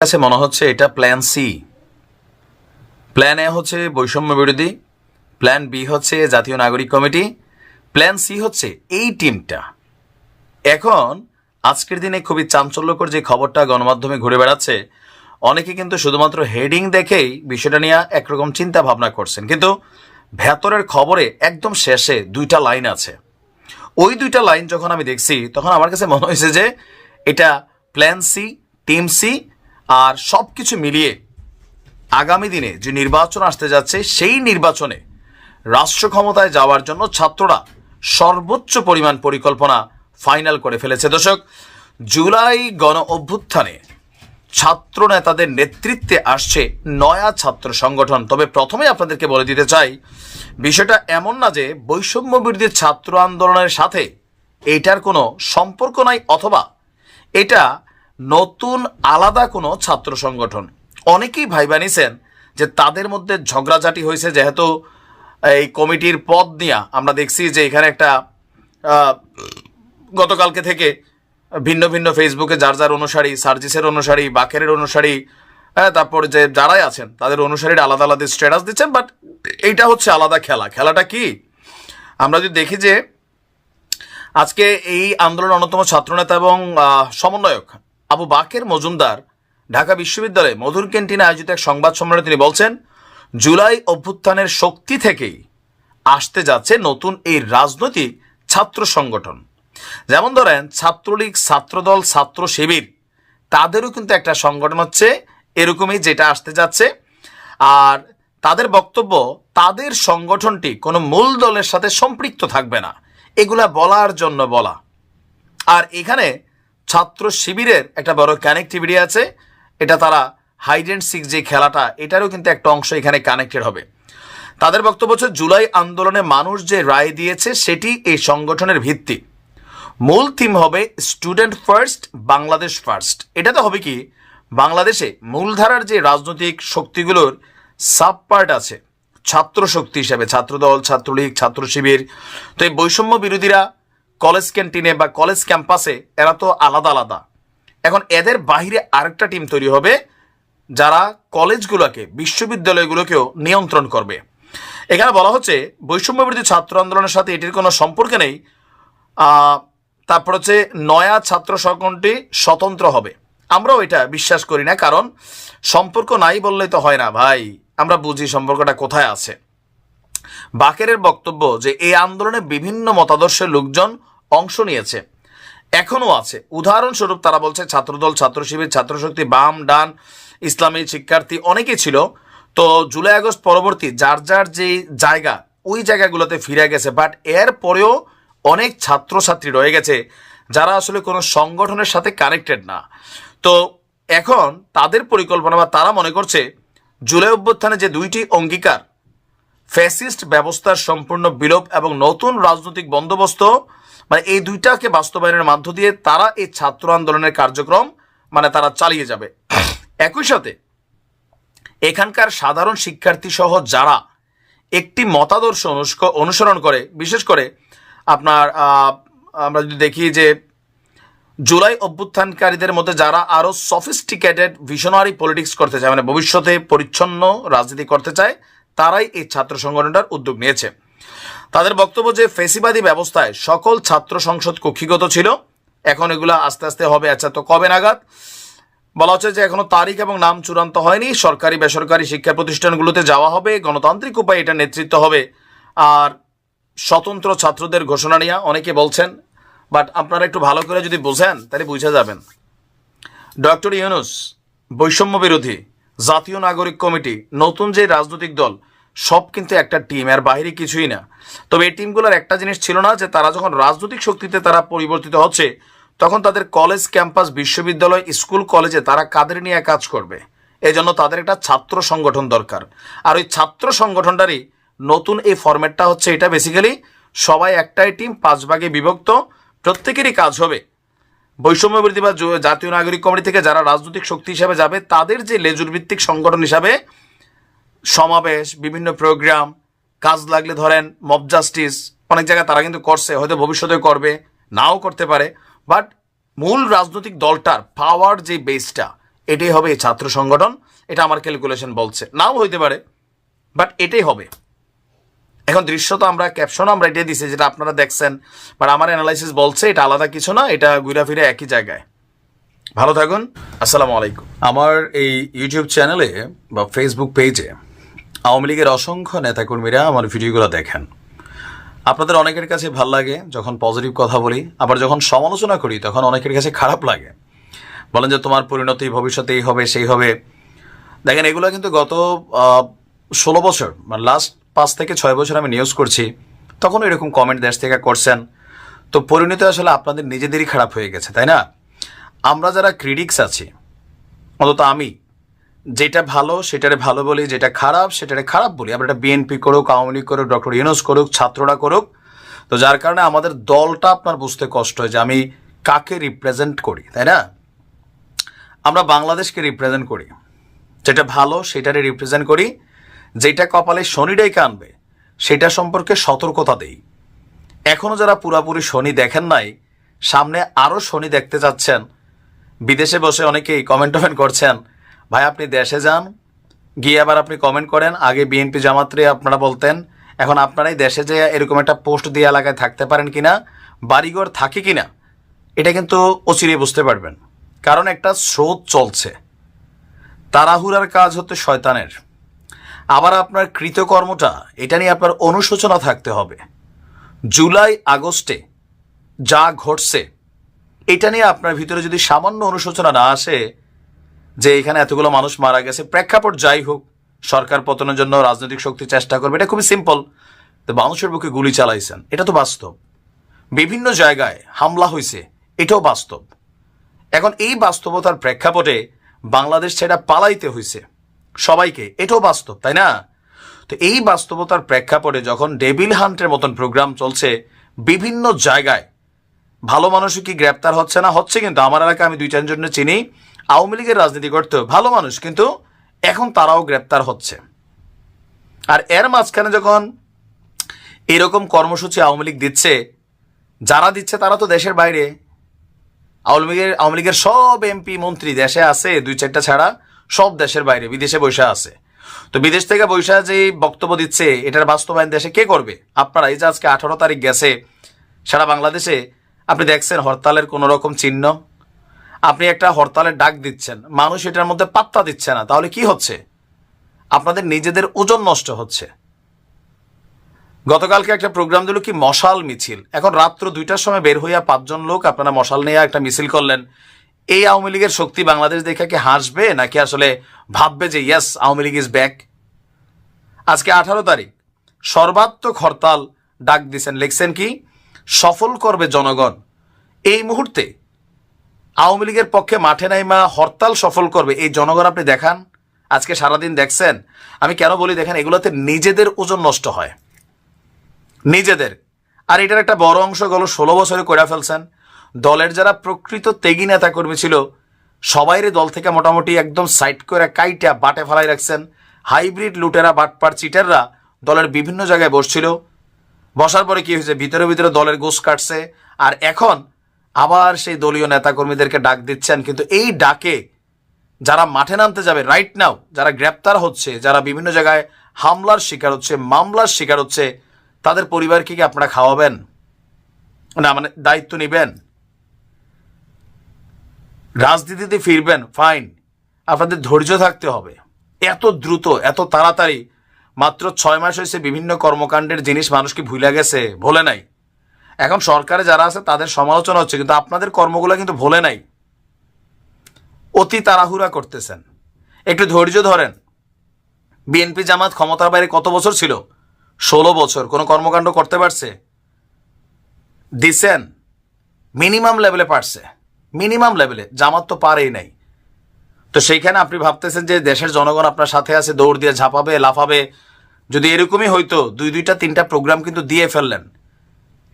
কাছে মনে হচ্ছে এটা প্ল্যান সি প্ল্যান এ হচ্ছে বৈষম্য বিরোধী প্ল্যান বি হচ্ছে জাতীয় নাগরিক কমিটি প্ল্যান সি হচ্ছে এই টিমটা এখন, আজকের দিনে খুবই চাঞ্চল্যকর যে খবরটা গণমাধ্যমে ঘুরে বেড়াচ্ছে, অনেকে কিন্তু শুধুমাত্র হেডিং দেখেই বিষয়টা নিয়ে একরকম চিন্তা ভাবনা করছেন। কিন্তু ভেতরের খবরে একদম শেষে দুইটা লাইন আছে। ওই দুইটা লাইন যখন আমি দেখছি, তখন আমার কাছে মনে হয়েছে যে এটা প্ল্যান সি টিম সি আর সব কিছু মিলিয়ে আগামী দিনে যে নির্বাচন আসতে যাচ্ছে, সেই নির্বাচনে রাষ্ট্র ক্ষমতায় যাওয়ার জন্য ছাত্ররা সর্বোচ্চ পরিমাণ পরিকল্পনা ফাইনাল করে ফেলেছে। দর্শক, জুলাই গণ অভ্যুত্থানে ছাত্র নেতাদের নেতৃত্বে আসছে নয়া ছাত্র সংগঠন। তবে প্রথমে আপনাদেরকে বলে দিতে চাই, বিষয়টা এমন না যে বৈষম্য বিরোধী ছাত্র আন্দোলনের সাথে এটার কোনো সম্পর্ক নাই, অথবা এটা নতুন আলাদা কোনো ছাত্র সংগঠন। অনেকেই ভাইবা নিছেন যে তাদের মধ্যে ঝগড়াঝাটি হয়েছে যেহেতু এই কমিটির পদ নিয়ে আমরা দেখছি যে এখানে একটা গতকালকে থেকে ভিন্ন ভিন্ন ফেসবুকে যার যার অনুসারী, সার্জিসের অনুসারী, বাকেরের অনুসারী হ্যাঁ তারপর যে যারাই আছেন তাদের অনুসারীরা আলাদা আলাদা স্ট্যাটাস দিচ্ছেন বাট এইটা হচ্ছে আলাদা খেলা। খেলাটা কি? আমরা যদি দেখি যে আজকে এই আন্দোলন অন্যতম ছাত্রনেতা এবং সমন্বয়ক আবু বাকের মজুমদার, ঢাকা বিশ্ববিদ্যালয়ে মধুর ক্যান্টিনে আয়োজিত এক সংবাদ সম্মেলনে তিনি বলছেন, জুলাই অভ্যুত্থানের শক্তি থেকেই আসতে যাচ্ছে নতুন এই রাজনৈতিক ছাত্র সংগঠন। যেমন ধরেন, ছাত্রলীগ, ছাত্রদল, ছাত্র শিবির, তাদেরও কিন্তু একটা সংগঠন হচ্ছে, এরকমই যেটা আসতে যাচ্ছে। আর তাদের বক্তব্য, তাদের সংগঠনটি কোনো মূল দলের সাথে সম্পৃক্ত থাকবে না। এগুলা বলার জন্য বলা। আর এখানে ছাত্র শিবিরের একটা বড় কানেক্টিভিটি আছে। এটা তারা হাইড অ্যান্ড সিক যে খেলাটা, এটারও কিন্তু একটা অংশ এখানে কানেক্টেড হবে। তাদের বক্তব্য হচ্ছে, জুলাই আন্দোলনে মানুষ যে রায় দিয়েছে, সেটি এই সংগঠনের ভিত্তি। মূল থিম হবে স্টুডেন্ট ফার্স্ট বাংলাদেশ ফার্স্ট এটাতে হবে কি, বাংলাদেশে মূলধারার যে রাজনৈতিক শক্তিগুলোর সাব পার্ট আছে। ছাত্র শক্তি হিসাবে, ছাত্রদল, ছাত্রলীগ, ছাত্র শিবির। তো এই বৈষম্য বিরোধীরা কলেজ ক্যান্টিনে বা কলেজ ক্যাম্পাসে এরা তো আলাদা আলাদা। এখন এদের বাইরে আরেকটা টিম তৈরি হবে যারা কলেজগুলোকে, বিশ্ববিদ্যালয়গুলোকেও নিয়ন্ত্রণ করবে। এখানে বলা হচ্ছে বৈষম্য বিরোধী ছাত্র আন্দোলনের সাথে এটির কোনো সম্পর্ক নেই। তারপর হচ্ছে নয়া ছাত্র সংগঠনটি স্বতন্ত্র হবে। আমরাও এটা বিশ্বাস করি না, কারণ সম্পর্ক নাই বললেই তো হয় না, ভাই। আমরা বুঝি সম্পর্কটা কোথায় আছে। বাকেরের বক্তব্য যে, এই আন্দোলনে বিভিন্ন মতাদর্শের লোকজন অংশ নিয়েছে। এখনও আছে। উদাহরণস্বরূপ তারা বলছে, ছাত্রদল ছাত্র শিবির ছাত্রশক্তি, বাম, ডান, ইসলামী শিক্ষার্থী অনেকেই ছিল। তো জুলাই আগস্ট পরবর্তী যার যার যে জায়গা, ওই জায়গাগুলোতে ফিরে গেছে। বাট এর পরেও অনেক ছাত্রছাত্রী রয়ে গেছে যারা আসলে কোনো সংগঠনের সাথে কানেক্টেড না। তো এখন তাদের পরিকল্পনা বা তারা মনে করছে, জুলাই অভ্যুত্থানে যে দুইটি অঙ্গীকার ফ্যাসিস্ট ব্যবস্থার সম্পূর্ণ বিলোপ এবং নতুন রাজনৈতিক বন্দোবস্ত মানে এই দুইটাকে বাস্তবায়নের মাধ্য দিয়ে তারা এই ছাত্র আন্দোলনের কার্যক্রম মানে তারা চালিয়ে যাবে। একই সাথে এখানকার সাধারণ শিক্ষার্থী সহ যারা একটি মতাদর্শ অনুসরণ করে, বিশেষ করে আপনার আমরা যদি দেখি যে জুলাই অভ্যুত্থানকারীদের মধ্যে যারা আরও সফিস্টিকেটেড ভিশনারি পলিটিক্স করতে চায় মানে ভবিষ্যতে পরিচ্ছন্ন রাজনীতি করতে চায় তারাই এই ছাত্র সংগঠনটার উদ্যোগ নিয়েছে। তাদের বক্তব্য যে ফেসিবাদী ব্যবস্থায় সকল ছাত্র সংসদ কক্ষিগত ছিল, এখন এগুলো আস্তে আস্তে হবে আচ্ছা তো কবে নাগাদ? বলা হচ্ছে যে এখনও তারিখ এবং নাম চূড়ান্ত হয়নি, সরকারি, বেসরকারি শিক্ষা প্রতিষ্ঠানগুলোতে যাওয়া হবে, গণতান্ত্রিক উপায়ে এটা নেতৃত্ব হবে। আর স্বতন্ত্র ছাত্রদের ঘোষণা নিয়ে অনেকে বলছেন, বাট আপনারা একটু ভালো করে যদি বোঝেন, তাহলে বুঝে যাবেন। ডক্টর ইউনুস, বৈষম্য বিরোধী জাতীয় নাগরিক কমিটি, নতুন যে রাজনৈতিক দল, সব কিন্তু একটা টিম এর বাইরে কিছুই না। তবে এই টিমগুলোর একটা জিনিস ছিল না, যে তারা যখন রাজনৈতিক শক্তিতে তারা পরিবর্তিত হচ্ছে, তখন তাদের কলেজ ক্যাম্পাস, বিশ্ববিদ্যালয়, স্কুল, কলেজে তারা কাদের নিয়ে কাজ করবে? এজন্য তাদের একটা ছাত্র সংগঠন দরকার। আর ওই ছাত্র সংগঠনটারই নতুন এই ফরম্যাটটা হচ্ছে এটা বেসিক্যালি সবাই একটাই টিম পাঁচ ভাগে বিভক্ত, প্রত্যেকেরই কাজ হবে। বৈষম্য বিরোধী বা জাতীয় নাগরিক কমিটি থেকে যারা রাজনৈতিক শক্তি হিসাবে যাবে, তাদের যে লেজুর ভিত্তিক সংগঠন হিসাবে সমাবেশ, বিভিন্ন প্রোগ্রাম, কাজ লাগলে ধরেন মব জাস্টিস অনেক জায়গায় তারা কিন্তু করছে, হয়তো ভবিষ্যতে করবে, নাও করতে পারে। বাট মূল রাজনৈতিক দলটার পাওয়ার যে বেসটা এটাই হবে ছাত্র সংগঠন, এটা আমার ক্যালকুলেশন বলছে। নাও হইতে পারে বাট এটাই হবে। এখন দৃশ্য তো আমরা ক্যাপশন আমরা এটাই দিছি, যেটা আপনারা দেখছেন। বাট আমার অ্যানালাইসিস বলছে এটা আলাদা কিছু না, এটা ঘুরে ফিরে একই জায়গায়। ভালো থাকুন, আসসালামু আলাইকুম। আমার এই ইউটিউব চ্যানেলে বা ফেসবুক পেজে আওয়ামী লীগের অসংখ্য নেতাকর্মীরা আমার ভিডিওগুলো দেখেন। আপনাদের অনেকের কাছে ভালো লাগে যখন পজিটিভ কথা বলি, আবার যখন সমালোচনা করি, তখন অনেকের কাছে খারাপ লাগে। বলেন যে তোমার পরিণতি ভবিষ্যতে এই হবে, সেই হবে। দেখেন, এগুলো কিন্তু গত ষোলো বছর মানে লাস্ট পাঁচ থেকে ছয় বছর আমি নিউজ করছি তখন এরকম কমেন্ট দেশ থেকে করছেন। তো পরিণতি আসলে আপনাদের নিজেদেরই খারাপ হয়ে গেছে, তাই না? আমরা যারা ক্রিটিক্স আছি, অন্তত আমি, যেটা ভালো সেটারে ভালো বলি, যেটা খারাপ সেটারে খারাপ বলি। আমরা এটা বিএনপি করুক, আওয়ামী লীগ করুক, ডক্টর ইউনুস করুক, ছাত্ররা করুক, তো যার কারণে আমাদের দলটা আপনার বুঝতে কষ্ট হয় যে আমি কাকে রিপ্রেজেন্ট করি, তাই না? আমরা বাংলাদেশকে রিপ্রেজেন্ট করি। যেটা ভালো সেটারে রিপ্রেজেন্ট করি। যেটা কপালে শনিটাই কানবে, সেটা সম্পর্কে সতর্কতা দেই। এখনও যারা পুরাপুরি শনি দেখেন নাই, সামনে আরও শনি দেখতে যাচ্ছেন। বিদেশে বসে অনেকেই কমেন্ট টমেন্ট করছেন, ভাই, আপনি দেশে যান। গিয়ে আবার আপনি কমেন্ট করেন, আগে বিএনপি জামাতরে আপনারা বলতেন, এখন আপনারাই দেশে যে এরকম একটা পোস্ট দিয়ে এলাকায় থাকতে পারেন কি না বাড়িঘর থাকে কি না এটা কিন্তু অচিরে বুঝতে পারবেন। কারণ একটা স্রোত চলছে। তাড়াহুড়ার কাজ হচ্ছে শয়তানের। আবার আপনার কৃতকর্মটা, এটা নিয়ে আপনার অনুশোচনা থাকতে হবে। জুলাই আগস্টে যা ঘটছে, এটা নিয়ে আপনার ভিতরে যদি সামান্য অনুশোচনা না আসে যে এখানে এতগুলো মানুষ মারা গেছে, প্রেক্ষাপট যাই হোক, সরকার পতনের জন্য রাজনৈতিক শক্তি চেষ্টা করবে, এটা খুবই সিম্পল তো মানুষের বুকে গুলি চালাইছেন, এটা তো বাস্তব। বিভিন্ন জায়গায় হামলা হয়েছে এটাও বাস্তব। এখন এই বাস্তবতার প্রেক্ষাপটে বাংলাদেশ সেটা পালাইতে হয়েছে সবাইকে, এটাও বাস্তব, তাই না? তো এই বাস্তবতার প্রেক্ষাপটে যখন ডেভিল হান্টের মতন প্রোগ্রাম চলছে বিভিন্ন জায়গায়, ভালো মানুষও কি গ্রেপ্তার হচ্ছে না? হচ্ছে কিন্তু, আমার এলাকায় আমি দুই চারজনের চিনি, আওয়ামী লীগের রাজনীতি করতো ভালো মানুষ, কিন্তু এখন তারাও গ্রেপ্তার হচ্ছে। আর এর মাঝখানে যখন এরকম কর্মসূচি আওয়ামী লীগ দিচ্ছে, যারা দিচ্ছে তারা তো দেশের বাইরে। আওয়ামী লীগের আওয়ামী লীগের সব এমপি, মন্ত্রী দেশে আছে দুই চারটা ছাড়া। সব দেশের বাইরে, বিদেশে বসে আছে। তো বিদেশ থেকে বৈশা যে বক্তব্য দিচ্ছে, এটার বাস্তবায়ন দেশে কে করবে? আপনারা, এই যে আজকে আঠারো তারিখ গেছে, সারা বাংলাদেশে আপনি দেখছেন হরতালের কোনো রকম চিহ্ন। আপনি একটা হরতালের ডাক দিচ্ছেন, মানুষ এটার মধ্যে পাত্তা দিচ্ছে না, তাহলে কি হচ্ছে? আপনাদের নিজেদের ওজন নষ্ট হচ্ছে। গতকালকে একটা প্রোগ্রাম দিল কি, মশাল মিছিল। এখন রাত্র দুইটার সময় বের হইয়া পাঁচজন লোক আপনারা মশাল নিয়ে একটা মিছিল করলেন এই আওয়ামী লীগের শক্তি বাংলাদেশ দেখে কি হাসবে, নাকি আসলে ভাববে যে yes Awami League is back আজকে আঠারো তারিখ, সর্বাত্মক হরতাল ডাক দিছেন লিখছেন কি, সফল করবে জনগণ এই মুহূর্তে আওয়ামী লীগের পক্ষে মাঠে নাইমা হরতাল সফল করবে, এই জনগণ আপনি দেখান। আজকে সারাদিন দেখছেন, আমি কেন বলি, দেখেন, এগুলোতে নিজেদের ওজন নষ্ট হয়। নিজেদের। আর এটার একটা বড় অংশ গেল, ষোলো বছরে করে ফেলছেন। দলের যারা প্রকৃত তেগি নেতা কর্মী ছিল, সবাইরে দল থেকে মোটামুটি একদম সাইড করে কাইটা বাটে ফেলাই রাখছেন হাইব্রিড লুটেরা, বাটপার চিটাররা দলের বিভিন্ন জায়গায় বসছিল। বসার পরে কি হয়েছে? ভিতরে ভিতরে দলের গোস কাটছে। আর এখন আবার সেই দলীয় নেতাকর্মীদেরকে ডাক দিচ্ছেন। কিন্তু এই ডাকে যারা মাঠে নামতে যাবে রাইট নাও যারা গ্রেপ্তার হচ্ছে, যারা বিভিন্ন জায়গায় হামলার শিকার হচ্ছে, মামলার শিকার হচ্ছে, তাদের পরিবারকে কি আপনারা খাওয়াবেন? না মানে দায়িত্ব নেবেন? রাজনীতিতে ফিরবেন ফাইন আপনাদের ধৈর্য থাকতে হবে। এত দ্রুত, এত তাড়াতাড়ি, মাত্র ছয় মাস হয়েছে বিভিন্ন কর্মকাণ্ডের জিনিস মানুষকে ভুলে গেছে? ভোলে নাই। এখন সরকারে যারা আছে, তাদের সমালোচনা হচ্ছে, কিন্তু আপনাদের কর্মগুলো কিন্তু ভোলে নাই। অতি তাড়াহুড়া করতেছেন। একটু ধৈর্য ধরেন। বিএনপি জামাত ক্ষমতার বাইরে কত বছর ছিল? ষোলো বছর। কোনো কর্মকাণ্ড করতে পারছে? দিছেন। মিনিমাম লেভেলে পারছে। মিনিমাম লেভেলে, জামাত তো পারেই নাই। তো সেইখানে আপনি ভাবতেছেন যে দেশের জনগণ আপনার সাথে আছে, দৌড় দিয়ে ঝাঁপাবে, লাফাবে। যদি এরকমই হইতো, দুই দুইটা, তিনটা প্রোগ্রাম কিন্তু দিয়ে ফেললেন।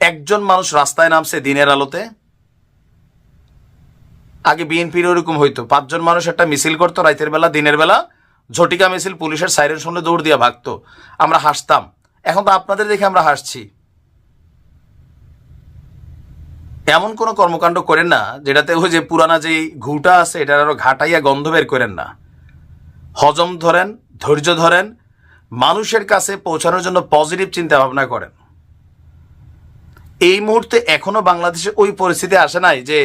একজন মানুষ রাস্তায় নামছে দিনের আলোতে। আগে বিএনপির ওরকম হইতো। পাঁচজন মানুষ একটা মিছিল করতো রাতের বেলা, দিনের বেলা। ঝটিকা মিছিল, পুলিশের সাইরেন শুনলে দৌড় দিয়ে ভাগতো। আমরা হাসতাম। এখন তো আপনাদের দেখে আমরা হাসছি। এমন কোনো কর্মকাণ্ড করেন না যেটাতে ওই যে পুরানা যে ঘুটা আছে, এটার আরও ঘাটাইয়া গন্ধ বের করেন না। হজম ধরেন, ধৈর্য ধরেন, মানুষের কাছে পৌঁছানোর জন্য পজিটিভ চিন্তা ভাবনা করেন। এই মুহূর্তে এখনও বাংলাদেশে ওই পরিস্থিতি আসে নাই যে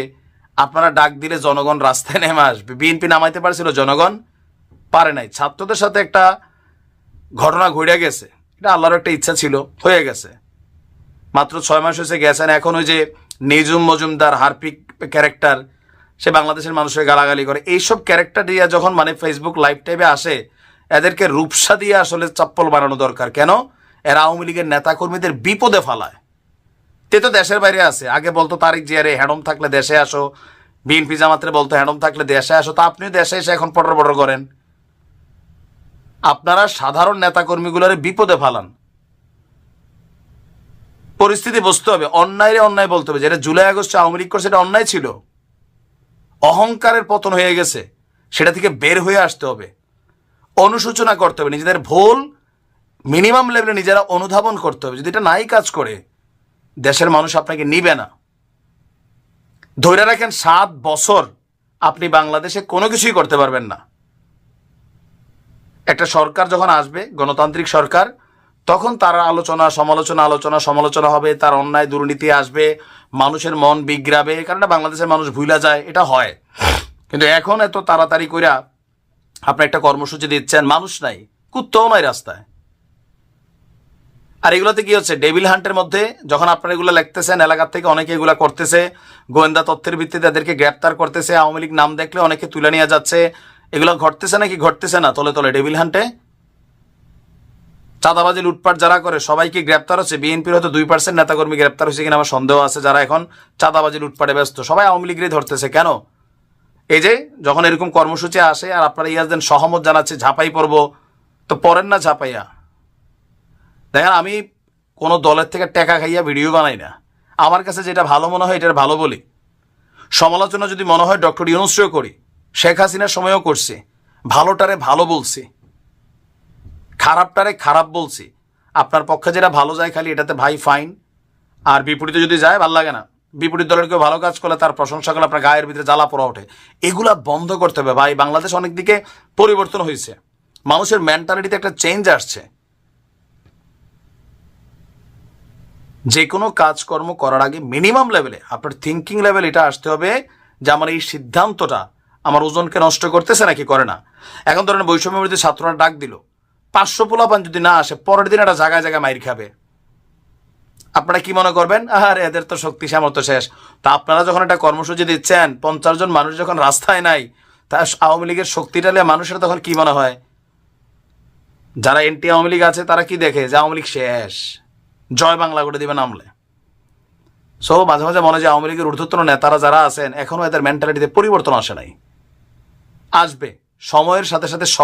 আপনারা ডাক দিলে জনগণ রাস্তায় নেমে আসবে। বিএনপি নামাইতে পারছিল, জনগণ পারে নাই। ছাত্রদের সাথে একটা ঘটনা ঘুরে গেছে। এটা আল্লাহর একটা ইচ্ছা ছিল, হয়ে গেছে। মাত্র ছয় মাস হয়েছে, গেছেন। এখন ওই যে নিজুম মজুমদার হারপিক ক্যারেক্টার, সে বাংলাদেশের মানুষের গালাগালি করে। এইসব ক্যারেক্টার দিয়ে যখন মানে ফেসবুক লাইভ টাইপে আসে, এদেরকে রূপসা দিয়ে আসলে চপ্পল বানানো দরকার। কেন? এরা আওয়ামী লীগের নেতাকর্মীদের বিপদে ফালায়। তে তো দেশের বাইরে আছে। আগে বলতো তারিক জিয়ারে হ্যাডম থাকলে দেশে আসো। বিএনপি জামাত্রে বলতো হ্যাডম থাকলে দেশে আসো। তা আপনিও দেশে এসে এখন পটর পটর করেন। আপনারা সাধারণ নেতাকর্মীগুলোর বিপদে ফালান। পরিস্থিতি বুঝতে হবে, অন্যায় অন্যায় বলতে হবে। যেটা জুলাই, আগস্টে আওয়ামী লীগ করছে, সেটা অন্যায় ছিল। অহংকারের পতন হয়ে গেছে, সেটা থেকে বের হয়ে আসতে হবে। অনুশোচনা করতে হবে, নিজেদের ভুল মিনিমাম লেভেলে নিজেরা অনুধাবন করতে হবে। যদি এটা নাই কাজ করে, দেশের মানুষ আপনাকে নিবে না। ধরে রাখেন, সাত বছর আপনি বাংলাদেশে কোনো কিছুই করতে পারবেন না। একটা সরকার যখন আসবে, গণতান্ত্রিক সরকার তখন তারা আলোচনা, সমালোচনা আলোচনা, সমালোচনা হবে, তার অন্যায় দুর্নীতি আসবে, মানুষের মন বিগ্রাবে কারণ বাংলাদেশের মানুষ ভুলা যায়, এটা হয়। কিন্তু এখন এত তাড়াতাড়ি কইরা আপনি একটা কর্মসূচি দিচ্ছেন, মানুষ নাই, কুত্তাও নাই রাস্তায়। আর এগুলোতে কি হচ্ছে, ডেভিল হান্টের মধ্যে যখন আপনারা এগুলো লিখতেছেন, এলাকার থেকে অনেকে এগুলো করতেছে, গোয়েন্দা তথ্যের ভিত্তিতে তাদেরকে গ্রেপ্তার করতেছে, আওয়ামী লীগ নাম দেখলে অনেকে তুলে নিয়ে যাচ্ছে, এগুলো ঘটতেছে নাকি ঘটতেছে না, তলে তলে ডেভিল হান্টে? চাঁদাবাজি, লুটপাট যারা করে, সবাইকে গ্রেপ্তার হচ্ছে। বিএনপির হয়তো দুই পার্সেন্ট নেতাকর্মী গ্রেপ্তার হয়েছে কিনা আমার সন্দেহ আছে, যারা এখন চাঁদাবাজি, লুটপাটে ব্যস্ত। সবাই আওয়ামী লীগেরই ধরতেছে। কেন? এই যে যখন এরকম কর্মসূচি আসে, আর আপনারা ইয়াজদেন সহমত জানাচ্ছে, ঝাঁপাই পড়ব। তো পড়েন না ঝাঁপাইয়া। দেখেন, আমি কোনো দলের থেকে টাকা খাইয়া ভিডিও বানাই না। আমার কাছে যেটা ভালো মনে হয়, এটার ভালো বলি। সমালোচনা যদি মনে হয়, ডক্টর ইউনুসও করি। শেখ হাসিনার সময়ও করছি। ভালোটারে ভালো বলছি। খারাপটারে খারাপ বলছি। আপনার পক্ষে যেটা ভালো যায় খালি এটাতে ভাই ফাইন আর বিপরীতে যদি যায়, ভালো লাগে না। বিপরীত দলের কেউ ভালো কাজ করলে তার প্রশংসা করলে আপনার গায়ের ভিতরে জ্বালা পড়া ওঠে। এগুলা বন্ধ করতে হবে। ভাই, বাংলাদেশ অনেক দিকে পরিবর্তন হয়েছে। মানুষের মেন্টালিটিতে একটা চেঞ্জ আসছে। যে কোনো কাজকর্ম করার আগে মিনিমাম লেভেলে আপনার থিঙ্কিং লেভেল এটা আসতে হবে যে আমার এই সিদ্ধান্তটা আমার ওজনকে নষ্ট করতেছে নাকি করে না। এখন ধরেন বৈষম্য বিরোধী ছাত্ররা ডাক দিল। পাঁচশো পোলাপান যদি না আসে, পরের দিন একটা জায়গায় জায়গায় মাইর খাবে। আপনারা কি মনে করবেন? আর, এদের তো শক্তি সামর্থ্য শেষ। তা আপনারা যখন একটা কর্মসূচি দিচ্ছেন, পঞ্চাশ জন মানুষ যখন রাস্তায় নাই, তা আওয়ামী লীগের শক্তিটালে মানুষের তখন কি মনে হয়? যারা এনটি আওয়ামী লীগ আছে, তারা কি দেখে যে আওয়ামী লীগ শেষ? জয় বাংলা করে দিবে নামলে সো মাঝে মাঝে মনে হয় যে আওয়ামী লীগের ঊর্ধ্বতন নেতারা যারা আছেন, এখনও এদের মেন্টালিটিতে পরিবর্তন আসে নাই। আসবে। সময়ের সাথে সাথে